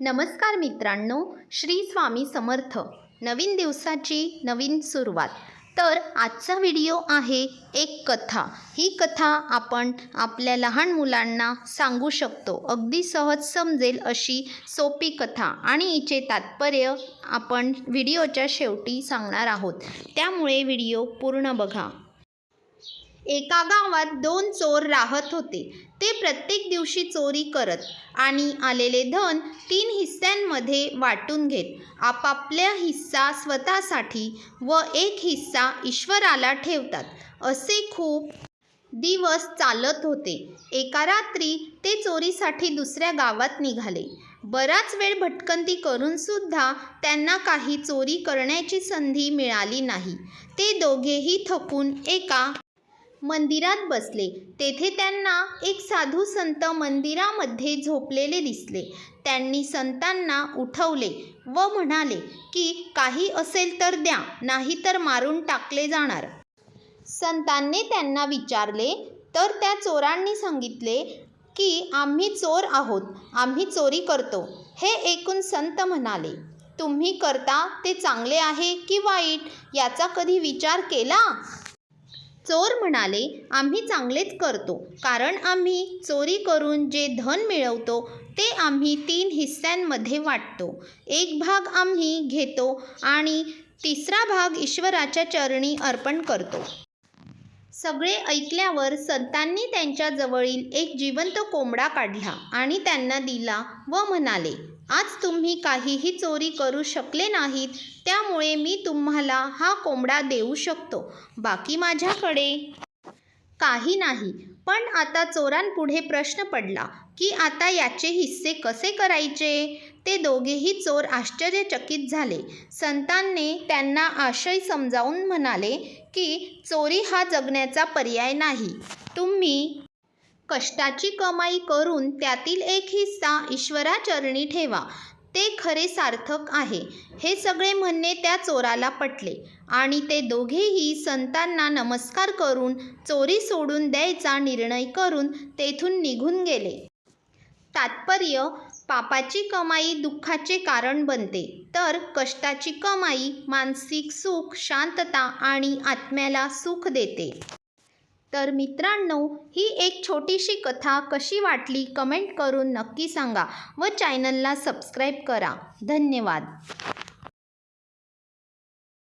नमस्कार मित्रांनो श्री स्वामी समर्थ. नवीन दिवसाची नवीन सुरुवात. तर आजचा व्हिडिओ आहे एक कथा. ही कथा आपण आपल्या लहान मुलांना सांगू शकतो. अगदी सहज समजेल अशी सोपी कथा आणि हिचे तात्पर्य आपण व्हिडिओच्या शेवटी सांगणार आहोत. त्यामुळे व्हिडिओ पूर्ण बघा. एका गावात दोन चोर राहत होते. ते प्रत्येक दिवशी चोरी करत आणि आलेले धन तीन हिस्स्यांमध्ये वाटून घेत. आपापल्या हिस्सा स्वतःसाठी व एक हिस्सा ईश्वराला ठेवतात. असे खूप दिवस चालत होते. एका रात्री ते चोरीसाठी दुसऱ्या गावात निघाले. बराच वेळ भटकंती करूनसुद्धा त्यांना काही चोरी करण्याची संधी मिळाली नाही. ते दोघेही थकून एका मंदिरात बसले. तेथे त्यांना एक साधू संत मंदिरामध्ये झोपलेले दिसले. त्यांनी संतांना उठवले व म्हणाले की काही असेल तर द्या नाहीतर मारून टाकले जाणार. संतांनी त्यांना विचारले तर त्या चोरांनी सांगितले की आम्ही चोर आहोत आम्ही चोरी करतो. हे ऐकून संत म्हणाले तुम्ही करता ते चांगले आहे की वाईट? याचा कधी विचार केला? चोर म्हणाले आम्ही चांगलेच करतो. कारण आम्ही चोरी करून जे धन मिळवतो ते आम्ही तीन हिस्स्यांमध्ये वाटतो. एक भाग आम्ही घेतो आणि तिसरा भाग ईश्वराच्या चरणी अर्पण करतो. सगळे ऐकल्यावर संतांनी त्यांच्याजवळील एक जिवंत कोंबडा काढला आणि त्यांना दिला व म्हणाले आज तुम्ही काहीही चोरी करू शकले नाहीत त्यामुळे मी तुम्हाला हा कोंबडा देऊ शकतो. बाकी माझ्याकडे काही नाही. पण आता चोरांपुढे प्रश्न पडला की आता याचे हिस्से कसे करायचे? ते दोघेही चोर आश्चर्यचकित झाले. संतांनी त्यांना आशय समजावून म्हणाले की चोरी हा जगण्याचा पर्याय नाही. तुम्ही कष्टाची कमाई करून त्यातील एक हिस्सा ईश्वराचरणी ठेवा. ते खरे सार्थक आहे. हे सगळे म्हणणे त्या चोराला पटले आणि ते दोघेही संतांना नमस्कार करून चोरी सोडून द्यायचा निर्णय करून तेथून निघून गेले. तात्पर्य पापाची कमाई दुःखाचे कारण बनते. तर कष्टाची कमाई मानसिक सुख शांतता आणि आत्म्याला सुख देते. तर मित्रांनो ही एक छोटीशी कथा कशी वाटली कमेंट करून नक्की सांगा व चॅनलला सबस्क्राईब करा. धन्यवाद.